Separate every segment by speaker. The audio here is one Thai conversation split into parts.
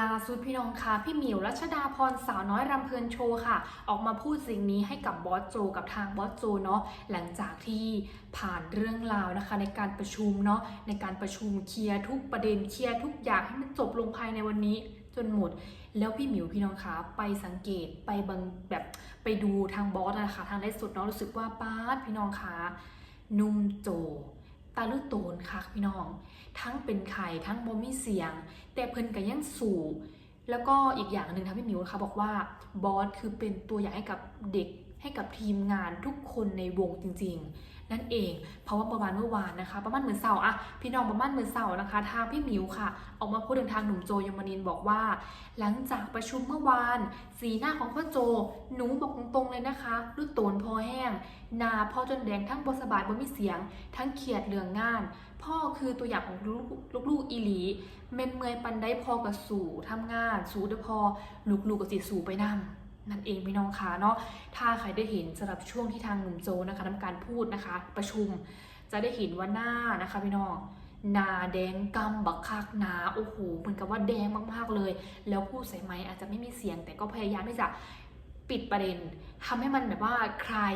Speaker 1: ล่าสุดพี่น้องคะพี่หมิวรัชดาพรสาวน้อยรำเพลินโชว์ค่ะ ออกมาพูดสิ่งนี้ให้กับบอสโจกับทางบอสโจเนาะหลังจากที่ผ่านเรื่องราวนะคะ ในการประชุมเนาะในการประชุมเคลียร์ทุกประเด็นเคลียร์ทุกอย่างให้มันจบลงภายในวันนี้จนหมด แล้วพี่หมิวพี่น้องคะไปสังเกตไปบางแบบไปดูทางบอสนะคะทางไลฟ์สดเนาะรู้สึกว่าป้าพี่น้องคะนุ่มโจ ตาลุโตนค่ะพี่น้อง ทั้งเป็นไข่ทั้งบ่มีเสียง แต่เพิ่นก็ยังสู่แล้วก็อีกอย่างหนึ่งค่ะพี่มิวนะคะบอกว่าบอสคือเป็นตัวอย่างให้กับเด็ก ให้กับทีมงานทุกคนในวงจริง ๆ นั่นเอง เพราะว่าประมาณเมื่อวานนะคะ ประมาณเหมือนเสาร์อะพี่น้องประมาณเหมือนเสาร์นะคะ ทางพี่หมิวค่ะ ออกมาพูดถึงทางหนุ่มโจยมนินบอกว่า หลังจากประชุมเมื่อวาน สีหน้าของพ่อโจ หนูบอกตรงๆเลยนะคะรูดโตนพอแห้งหนาพอจนแดงทั้งบสบายบ่มีเสียง ทั้งเขียดเหลืองงาน พ่อคือตัวอย่างของลูกลูกๆอีหลีเมนเมยปันได้พอกับสู่ทำงาน สู่ได้พอลูกๆกับสิสู่ไปนำ นั่นเองพี่น้องคะเนาะถ้าใครได้เห็นสำหรับช่วงที่ทางหนุ่มโจนะคะทำการพูดนะคะ ประชุมจะได้เห็นว่าหน้านะคะพี่น้องหนาแดงกำบักคักนาโอ้โหเหมือนกับว่าแดงมากๆเลย แล้วพูดใส่ไม้อาจจะไม่มีเสียงแต่ก็พยายามที่จะ ปิดประเด็นทำให้มันแบบว่าคลาย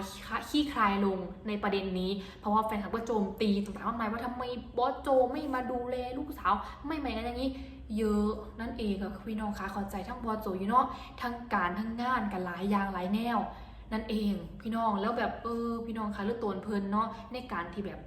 Speaker 1: ขี้คลายลงในประเด็นนี้ เพราะว่าแฟนคลับก็โจมตีต่างๆมากมายว่าทำไมบอสโจไม่มาดูแลลูกสาวไม่ไหมกันอย่างนี้ เยอะนั่นเองค่ะพี่น้องคะข้าใจทั้งบอสโจอยู่เนาะทั้งการทั้งงานกันหลายอย่างหลายแนวนั่นเองพี่น้องแล้วแบบเออพี่น้องคะเลือดตัวเพลินเนาะในการที่แบบ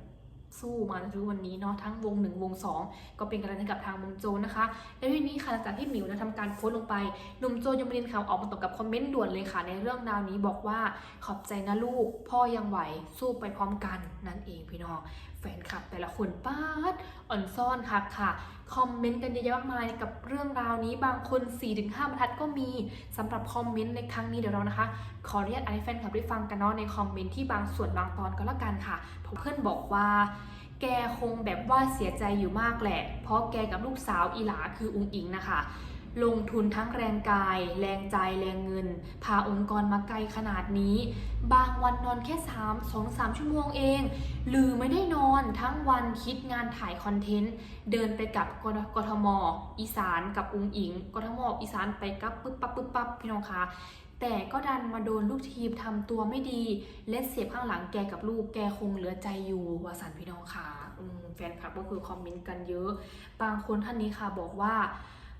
Speaker 1: สู้มาจนถึงวันนี้เนาะทั้งวงหนึ่งวงสองก็เป็นกำลังใจกับทางมุมโจนะคะแล้วทีนี้ค่ะหลังจากที่หมิวนะทำการโพสต์ลงไปหนุ่มโจยมรินทร์ค่ะออกมาตอบกับคอมเมนต์ด่วนเลยค่ะ ในเรื่องราวนี้บอกว่าขอบใจนะลูก พ่อยังไหวสู้ไปพร้อมกันนั่นเองพี่น้องแฟนคลับแต่ละคนป้าดอ่อนซ่อนค่ะค่ะ คอมเมนต์กันเยอะแยะมากมายกับเรื่องราวนี้บางคน 4-5บรรทัดก็มีสำหรับคอมเมนต์ในครั้งนี้เดี๋ยวเรานะคะ ขออนุญาตอ่านให้แฟนคลับได้ฟังกันเนาะในคอมเมนต์ที่บางส่วนบางตอนก็แล้วกันค่ะเพื่อนบอกว่าแกคงแบบว่าเสียใจอยู่มากแหละ เพราะแกกับลูกสาวอีหลาคืออุงอิงนะคะ ลงทุนทั้งแรงกาย แรงใจ แรงเงิน พาองค์กรมาไกลขนาดนี้ บางวันนอนแค่ 3 2 3 ชั่วโมงเอง หรือไม่ได้นอนทั้งวันคิดงานถ่ายคอนเทนต์ เดินไปกับกกทม อีสานกับอุงอิง กทมอีสานไปกับปึ๊บปั๊บปึ๊บปั๊บพี่น้องคะแต่ก็ดันมาโดนลูกทีมทำตัวไม่ดี และเสียบข้างหลังแกกับลูกแกคงเหลือใจอยู่วาสันพี่น้องค่ะแฟนคลับก็คือคอมเมนต์กันเยอะ บางคนท่านนี้ค่ะบอกว่า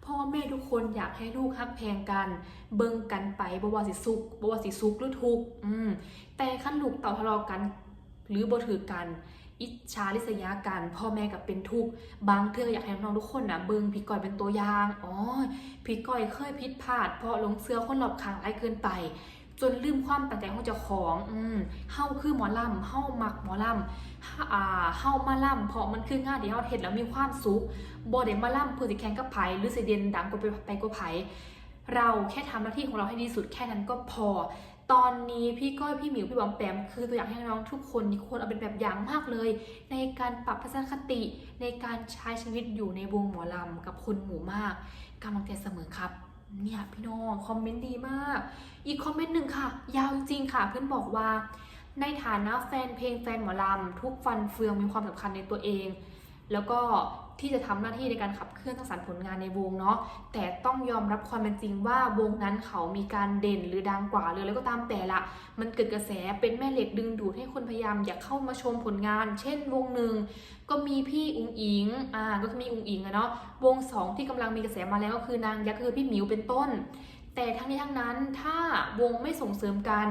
Speaker 1: พ่อแม่ทุกคนอยากให้ลูกฮักแพงกัน เบิ่งกันไปบ่ว่าสิสุขบ่ว่าสิสุขหรือทุกข์อืมแต่ขั้นลูกเต่าทะเลาะกัน หรือบ่ถือกัน อิจฉาริษยากัน พ่อแม่กับเป็นทุกข์บางเทื่ออยากให้น้องๆทุกคนนะเบิ่งพี่ก้อยเป็นตัวอย่างอ๋อพี่ก้อยเคยผิดพลาด เพราะลงเสื้อคนหลอบขางไรเกินไป จนลืมความตั้งใจของเจ้าของ อืมเฮาคือหมอลำเฮามักหมอลำฮาอ่าเฮามาลำเพราะมันคืองานที่เฮาเฮ็ดแล้วมีความสุขบ่ได้มาลำเพื่อสิแข่งกับไผหรือสิเด่นดังกว่าไปไปกว่าไผเราแค่ทำหน้าที่ของเราให้ดีสุดแค่นั้นก็พอ ตอนนี้พี่ก้อยพี่หมิวพี่บอมแปมคือตัวอย่างให้น้องทุกคนนี่ควรเอาเป็นแบบอย่างมากเลย ในการปรับทัศนคติในการใช้ชีวิตอยู่ในวงหมอลำกับคนหมู่มากกำลังใจเสมอครับ เนี่ยพี่น้องคอมเมนต์ดีมาก อีกคอมเมนต์หนึ่งค่ะ ยาวจริงๆค่ะเพื่อนบอกว่า ในฐานะแฟนเพลงแฟนหมอลำทุกฟันเฟืองมีความสำคัญในตัวเอง แล้วก็ ที่จะทำหน้าที่ในการขับเคลื่อนสร้างสรรค์ผลงานในวงเนาะแต่ต้องยอมรับความเป็นจริงว่าวงนั้นเขามีการเด่นหรือดังกว่าหรืออะไรก็ตามแต่ละ มันเกิดกระแสเป็นแม่เหล็กดึงดูดให้คนพยายามอยากเข้ามาชมผลงาน เช่น วงหนึ่งก็มีพี่อุงอิงอ่าก็มีอุงอิงอะเนาะวงสองที่กำลังมีกระแสมาแล้วก็คือนางยักษ์คือพี่หมิวเป็นต้น แต่ทั้งนี้ทั้งนั้นถ้าวงไม่ส่งเสริมกัน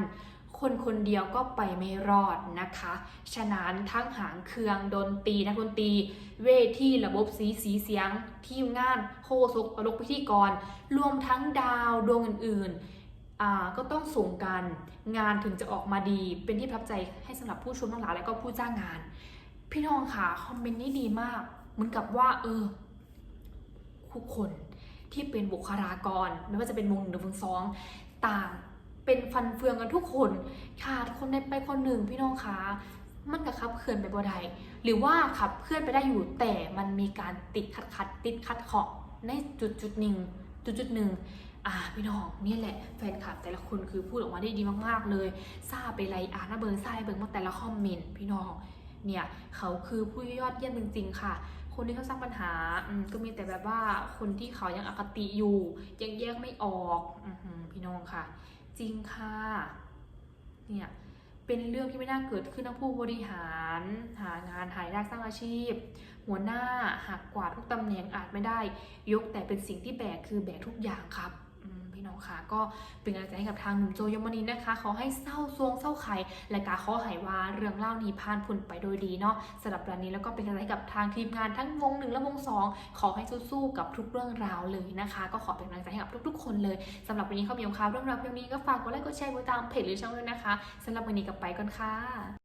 Speaker 1: คนคนเดียวก็ไปไม่รอดนะคะ ฉะนั้นทั้งหางเครื่องดนตรีนักดนตรี เวทีระบบสีสีเสียง ทีมงานโคศกตลกพิธีกร รวมทั้งดาวดวงอื่นๆอ่าก็ต้องส่งกันงานถึงจะออกมาดี เป็นที่ประทับใจให้สำหรับผู้ชมทั้งหลายและก็ผู้จ้างงาน พี่น้องค่ะคอมเมนต์นี้ดีมาก เหมือนกับว่า เออทุกคนที่เป็นบุคลากร ไม่ว่าจะเป็นวงหนึ่งหรือวงสองต่าง เป็นฟันเฟืองกันทุกคนขาดคนใดไปคนหนึ่งพี่น้องคะมันก็ขับเคลื่อนไปบ่ได้หรือว่าขับเคลื่อนไปได้อยู่แต่มันมีการติดขัดขัดติดขัดเขาะในจุดจุดหนึ่งจุดจุดหนึ่งอ่าพี่น้องเนี่ยแหละแฟนคลับแต่ละคนคือพูดออกมาได้ดีมากๆเลยทราบไปไรอ่านนะเบิร์ทราบไปเบิร์มาแต่ละคอมเมนต์พี่น้องเนี่ยเขาคือผู้ยอดเยี่ยมจริงๆค่ะ คนที่เขาสร้างปัญหาอืมก็มีแต่แบบว่าคนที่เขายังอคติอยู่ยังแยกไม่ออกอือหือพี่น้องค่ะ จริงค่ะเนี่ยเป็นเรื่องที่ไม่น่าเกิดขึ้นทั้งผู้บริหาร หางานหายได้สร้างอาชีพ หัวหน้าหักกวาดทุกตำแหน่งอาจไม่ได้ ยกแต่เป็นสิ่งที่แบกคือแบกทุกอย่างครับ น้องคะก็เป็นกำลังใจให้กับทางหนุ่มโจยมนินนะคะ ขอให้เศร้าซวงเศร้าไข่และกาขอให้ว่าเรื่องเล่านี้ผ่านพ้นไปโดยดีเนาะสำหรับวันนี้แล้วก็เป็นกำลังใจกับทางทีมงานทั้งวงหนึ่งและวงสองขอให้สู้ๆกับทุกเรื่องราวเลยนะคะ ก็ขอเป็นกำลังใจให้กับทุกๆ คนเลยสำหรับวันนี้ข้าวเหนียวครับเรื่องราวเพียงนี้ก็ฝากกดไลค์กดแชร์กดติดตามเพจหรือช่องด้วยนะคะสำหรับวันนี้กลับไปก่อนค่ะ